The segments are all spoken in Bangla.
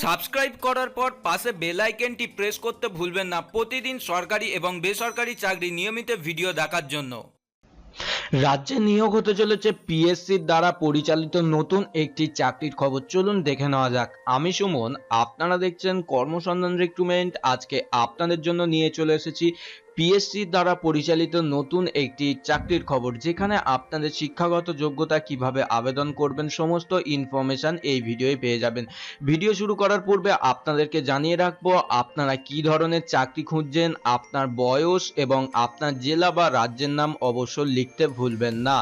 সাবস্ক্রাইব করার পর পাশে বেল আইকনটি প্রেস করতে ভুলবেন না। প্রতিদিন সরকারি এবং বেসরকারি চাকরি নিয়মিত ভিডিও দেখার জন্য। রাজ্যে নিয়োগ হতে চলেছে পিএসসির দ্বারা পরিচালিত নতুন একটি চাকরির খবর। চলুন দেখে নেওয়া যাক। আমি সুমন, আপনারা দেখছেন কর্মসন্ধান রিক্রুটমেন্ট আজকে আপনাদের জন্য নিয়ে চলে এসেছি পিএসসির দ্বারা পরিচালিত নতুন একটি চাকরির খবর, যেখানে আপনাদের শিক্ষাগত যোগ্যতা কীভাবে আবেদন করবেন, সমস্ত ইনফরমেশন এই ভিডিওয়ে পেয়ে যাবেন। ভিডিও শুরু করার পূর্বে আপনাদেরকে জানিয়ে রাখব, আপনারা কি ধরনের চাকরি খুঁজছেন, আপনার বয়স এবং আপনার জেলা বা রাজ্যের নাম অবশ্য লিখতে ভুলবেন না।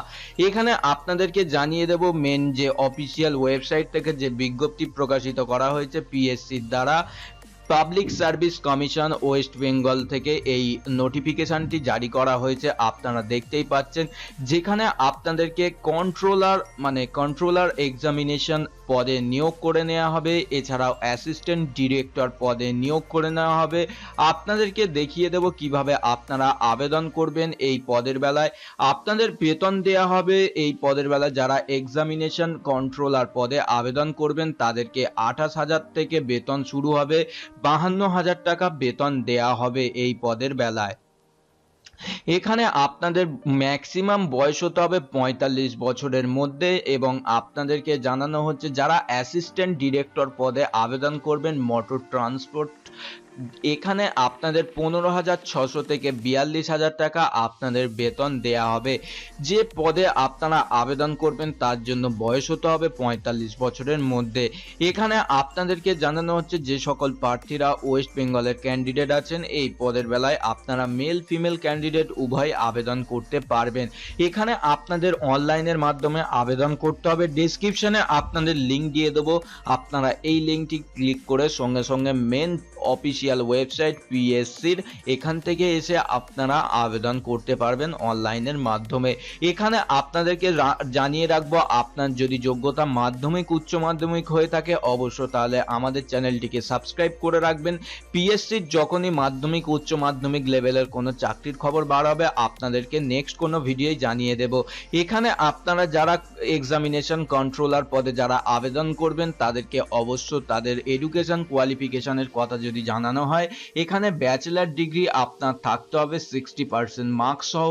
এখানে আপনাদেরকে জানিয়ে দেব মেন যে অফিসিয়াল ওয়েবসাইট থেকে যে বিজ্ঞপ্তি প্রকাশিত করা হয়েছে পিএসসির দ্বারা public service commission West Bengal থেকে এই নোটিফিকেশনটি জারি করা হয়েছে, আপনারা দেখতেই পাচ্ছেন। যেখানে আপনাদেরকে কন্ট্রোলার মানে কন্ট্রোলার এক্সামিনেশন পদে নিয়োগ করে নেওয়া হবে, এছাড়াও অ্যাসিস্ট্যান্ট ডিরেক্টর পদে নিয়োগ করে নেওয়া হবে। আপনাদেরকে দেখিয়ে দেব কীভাবে আপনারা আবেদন করবেন এই পদের বেলায়। আপনাদের বেতন দেয়া হবে, এই পদের বেলায় যারা এক্সামিনেশন কন্ট্রোলার পদে আবেদন করবেন, তাদেরকে আঠাশ হাজার থেকে বেতন শুরু হবে। বাহান্ন হাজার টাকা বেতন দেয়া হবে এই পদের বেলায়। এখানে আপনাদের ম্যাক্সিমাম বয়স হতে হবে পঁয়তাল্লিশ বছরের মধ্যে এবং আপনাদেরকে জানানো হচ্ছে যারা অ্যাসিস্ট্যান্ট ডিরেক্টর পদে আবেদন করবেন মোটর ট্রান্সপোর্ট এখানে আপনাদের পনেরো হাজার ছশো থেকে বিয়াল্লিশ হাজার টাকা আপনাদের বেতন দেয়া হবে। যে পদে আপনারা আবেদন করবেন, তার জন্য বয়স হতে হবে পঁয়তাল্লিশ বছরের মধ্যে। এখানে আপনাদেরকে জানানো হচ্ছে, যে সকল প্রার্থীরা ওয়েস্ট বেঙ্গলের ক্যান্ডিডেট আছেন, এই পদের বেলায় আপনারা মেল, ফিমেল ক্যান্ডিডেট উভয় আবেদন করতে পারবেন। এখানে আপনাদের অনলাইনের মাধ্যমে আবেদন করতে হবে। ডিসক্রিপশনে আপনাদের লিঙ্ক দিয়ে দেবো। আপনারা এই লিঙ্কটি ক্লিক করে সঙ্গে সঙ্গে মেন অফিসিয়াল ওয়েবসাইট পিএসসির এখান থেকে এসে আপনারা আবেদন করতে পারবেন অনলাইনের মাধ্যমে। এখানে আপনাদেরকে জানিয়ে রাখব, আপনার যদি যোগ্যতা মাধ্যমিক, উচ্চ মাধ্যমিক হয়ে থাকে অবশ্য তাহলে আমাদের চ্যানেলটিকে সাবস্ক্রাইব করে রাখবেন। পিএসসির যখনই মাধ্যমিক, উচ্চ মাধ্যমিক লেভেলের কোনো চাকরির খবর বার হবে, আপনাদেরকে নেক্সট কোনো ভিডিওই জানিয়ে দেব। এখানে আপনারা যারা এক্সামিনেশন কন্ট্রোলার পদে যারা আবেদন করবেন, তাদেরকে অবশ্য তাদের এডুকেশন কোয়ালিফিকেশনের কথা যদি জানানো হয়, এখানে ব্যাচেলার ডিগ্রি আপনার থাকতে হবে সিক্সটি পার্সেন্ট মার্কস সহ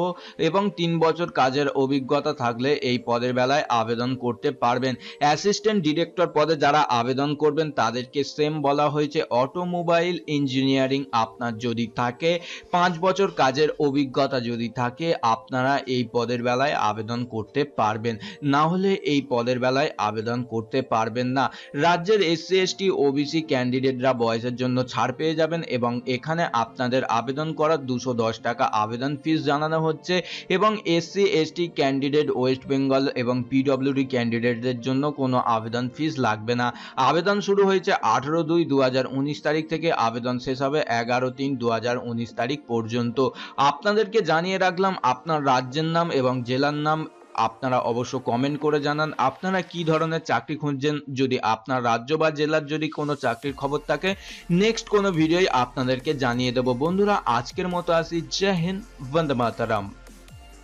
এবং তিন বছর কাজের অভিজ্ঞতা থাকলে এই পদের বেলায় আবেদন করতে পারবেন। অ্যাসিস্ট্যান্ট ডিরেক্টর পদে যারা আবেদন করবেন, তাদেরকে সেম বলা হয়েছে অটোমোবাইল ইঞ্জিনিয়ারিং আপনার যদি থাকে, পাঁচ বছর কাজের অভিজ্ঞতা যদি থাকে, আপনারা এই পদের বেলায় আবেদন করতে পারবেন। না হলে এই পদের বেলায় আবেদন করতে পারবেন না। রাজ্যের এসসি এসটি ওবিসি ক্যান্ডিডেটরা বয়সের জন্য ছাড় পেয়ে যাবেন এবং এখানে আপনাদের আবেদন করার দুশো দশ টাকা আবেদন ফিস জানানো হচ্ছে এবং SC ST candidate West Bengal এবং পিডব্লিউডি ক্যান্ডিডেটদের জন্য কোনো আবেদন ফিস লাগবে না। আবেদন শুরু হয়েছে আঠেরো দুই দু তারিখ থেকে। আবেদন শেষ হবে এগারো তিন দু তারিখ পর্যন্ত। আপনাদেরকে জানিয়ে রাখলাম আপনার রাজ্যের নাম এবং জেলার নাম আপনারা অবশ্য কমেন্ট করে জানান, আপনারা কি ধরনের চাকরি খুঁজছেন? যদি আপনার রাজ্য বা জেলার যদি কোনো চাকরির খবর থাকে নেক্সট কোনো ভিডিওই আপনাদেরকে জানিয়ে দেবো। বন্ধুরা, আজকের মতো আসি। জয় হিন্দ, বন্দে মাতারাম।